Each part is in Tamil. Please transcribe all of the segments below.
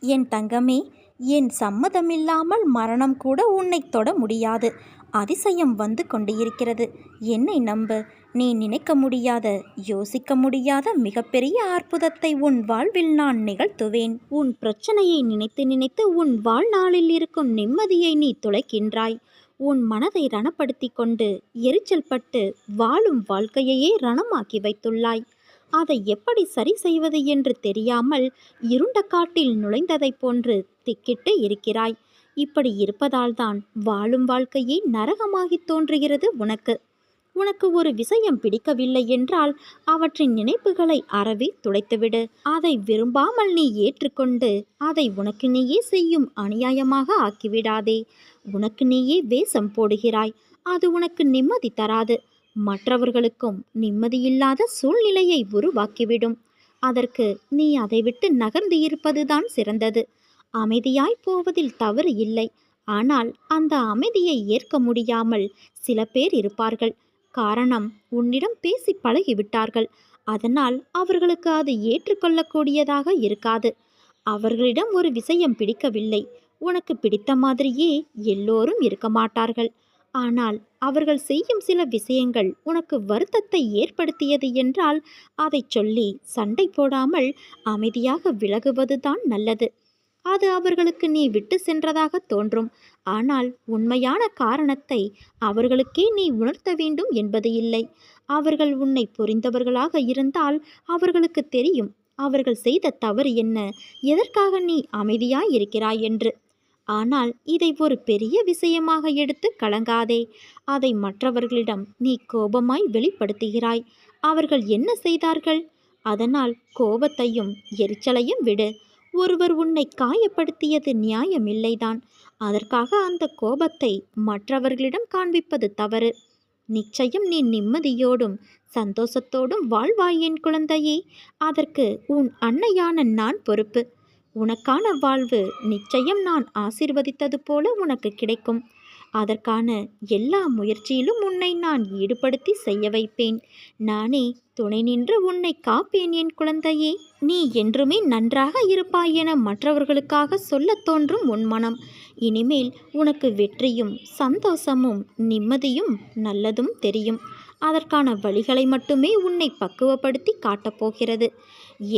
என் தங்கமே என் சம்மதமில்லாமல் மரணம் கூட உன்னை தொட முடியாது. அதிசயம் வந்து கொண்டிருக்கிறது. என்னை நம்பு. நீ நினைக்க முடியாத யோசிக்க முடியாத மிகப்பெரிய அற்புதத்தை உன் வாழ்வில் நான் நிகழ்த்துவேன். உன் பிரச்சனையை நினைத்து நினைத்து உன் வாழ்நாளில் இருக்கும் நிம்மதியை நீ துளைக்கின்றாய். உன் மனதை ரணப்படுத்தி கொண்டு எரிச்சல் பட்டு வாழும் வாழ்க்கையையே ரணமாக்கி வைத்துள்ளாய். அதை எப்படி சரி செய்வது என்று தெரியாமல் இருண்ட காட்டில் நுழைந்ததைப் போன்று திக்கிட்டு இருக்கிறாய். இப்படி இருப்பதால்தான் வாழும் வாழ்க்கையே நரகமாகித் தோன்றுகிறது உனக்கு. உனக்கு ஒரு விஷயம் பிடிக்கவில்லை என்றால் அவற்றின் நினைப்புகளை அறவே துடைத்துவிடு. அதை விரும்பாமல் நீ ஏற்றுக்கொண்டு அதை உனக்கு நீயே செய்யும் அநியாயமாக ஆக்கிவிடாதே. உனக்கு நீயே வேஷம் போடுகிறாய். அது உனக்கு நிம்மதி தராது. மற்றவர்களுக்கும் நிம்மதியில்லாத சூழ்நிலையை உருவாக்கிவிடும். அதற்கு நீ அதை விட்டு நகர்ந்து இருப்பதுதான் சிறந்தது. அமைதியாய் போவதில் தவறு இல்லை. ஆனால் அந்த அமைதியை ஏற்க முடியாமல் சில பேர் இருப்பார்கள். காரணம் உன்னிடம் பேசி பழகிவிட்டார்கள். அதனால் அவர்களுக்கு அது ஏற்றுக்கொள்ளக்கூடியதாக இருக்காது. அவர்களிடம் ஒரு விஷயம் பிடிக்கவில்லை. உனக்கு பிடித்த மாதிரியே எல்லோரும் இருக்க மாட்டார்கள். ஆனால் அவர்கள் செய்யும் சில விஷயங்கள் உனக்கு வருத்தத்தை ஏற்படுத்தியது என்றால் அதை சொல்லி சண்டை போடாமல் அமைதியாக விலகுவதுதான் நல்லது. அது அவர்களுக்கு நீ விட்டு சென்றதாக தோன்றும். ஆனால் உண்மையான காரணத்தை அவர்களுக்கே நீ உணர்த்த வேண்டும் என்பது இல்லை. அவர்கள் உன்னை புரிந்தவர்களாக இருந்தால் அவர்களுக்கு தெரியும் அவர்கள் செய்த தவறு என்ன எதற்காக நீ அமைதியாய் இருக்கிறாய் என்று. ஆனால் இதை ஒரு பெரிய விஷயமாக எடுத்து கலங்காதே. அதை மற்றவர்களிடம் நீ கோபமாய் வெளிப்படுத்துகிறாய். அவர்கள் என்ன செய்தார்கள்? அதனால் கோபத்தையும் எரிச்சலையும் விடு. ஒருவர் உன்னை காயப்படுத்தியது நியாயமில்லைதான். அதற்காக அந்த கோபத்தை மற்றவர்களிடம் காண்பிப்பது தவறு. நிச்சயம் நீ நிம்மதியோடும் சந்தோஷத்தோடும் வாழ்வாய் என் குழந்தையே. அதற்கு உன் அன்னையான நான் பொறுப்பு. உனக்கான வாழ்வு நிச்சயம் நான் ஆசிர்வதித்தது போல உனக்கு கிடைக்கும். அதற்கான எல்லா முயற்சியிலும் உன்னை நான் ஈடுபடுத்தி செய்ய வைப்பேன். நானே துணை நின்று உன்னை காப்பேன் என் குழந்தையே. நீ என்றுமே நன்றாக இருப்பாய் என மற்றவர்களுக்காக சொல்லத் தோன்றும் உன் மனம். இனிமேல் உனக்கு வெற்றியும் சந்தோஷமும் நிம்மதியும் நல்லதும் தெரியும். அதற்கான வழிகளை மட்டுமே உன்னை பக்குவப்படுத்தி காட்டப்போகிறது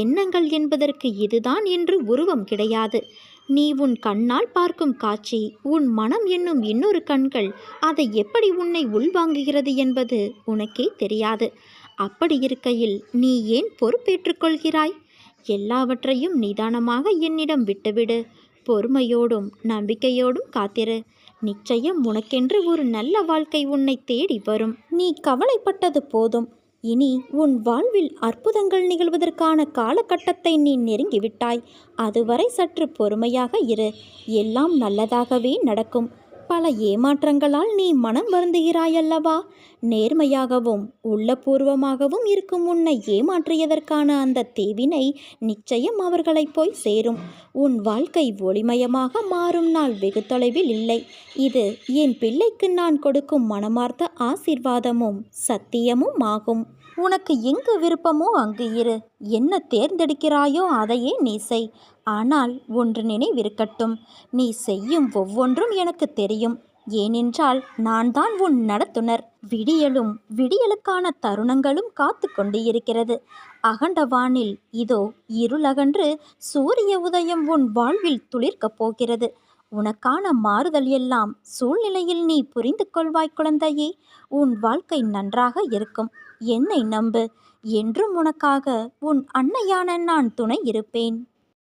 எண்ணங்கள் என்பதற்கு இதுதான் என்று உருவம் கிடையாது. நீ உன் கண்ணால் பார்க்கும் காட்சி உன் மனம் என்னும் இன்னொரு கண்கள் அதை எப்படி உன்னை உள்வாங்குகிறது என்பது உனக்கே தெரியாது. அப்படி இருக்கையில் நீ ஏன் பொறுப்பேற்றுக்கொள்கிறாய் எல்லாவற்றையும் நிதானமாக என்னிடம் விட்டுவிடு. பொறுமையோடும் நம்பிக்கையோடும் காத்திரு. நிச்சயம் உனக்கென்று ஒரு நல்ல வாழ்க்கை உன்னை தேடி வரும். நீ கவலைப்பட்டது போதும். இனி உன் வாழ்வில் அற்புதங்கள் நிகழ்வதற்கான காலகட்டத்தை நீ நெருங்கிவிட்டாய். அதுவரை சற்று பொறுமையாக இரு. எல்லாம் நல்லதாகவே நடக்கும். பல ஏமாற்றங்களால் நீ மனம் வருந்துகிறாயல்லவா? நேர்மையாகவும் உள்ளபூர்வமாகவும் இருக்கும் உன்னை ஏமாற்றியதற்கான அந்த தீவினை நிச்சயம் அவர்களை போய் சேரும். உன் வாழ்க்கை ஒளிமயமாக மாறும் நாள் வெகு தொலைவில் இல்லை. இது என் பிள்ளைக்கு நான் கொடுக்கும் மனமார்த்த ஆசிர்வாதமும் சத்தியமும் ஆகும். உனக்கு எங்கு விருப்பமோ அங்கு இரு. என்ன தேர்ந்தெடுக்கிறாயோ அதையே நீ செய். ஆனால் ஒன்று நினைவிருக்கட்டும். நீ செய்யும் ஒவ்வொன்றும் எனக்கு தெரியும். ஏனென்றால் நான் தான் உன் நடத்துனர். விடியலும் விடியலுக்கான தருணங்களும் காத்து கொண்டு இருக்கிறது அகண்டவானில் இதோ இருளகன்று சூரிய உதயம் உன் வாழ்வில் துளிர்க்கப் போகிறது. உனக்கான மாறுதல் எல்லாம் சூழ்நிலையில் நீ புரிந்து கொள்வாய் குழந்தையே. உன் வாழ்க்கை நன்றாக இருக்கும். என்னை நம்பு. என்றும் உனக்காக உன் அன்னையான நான் துணை இருப்பேன்.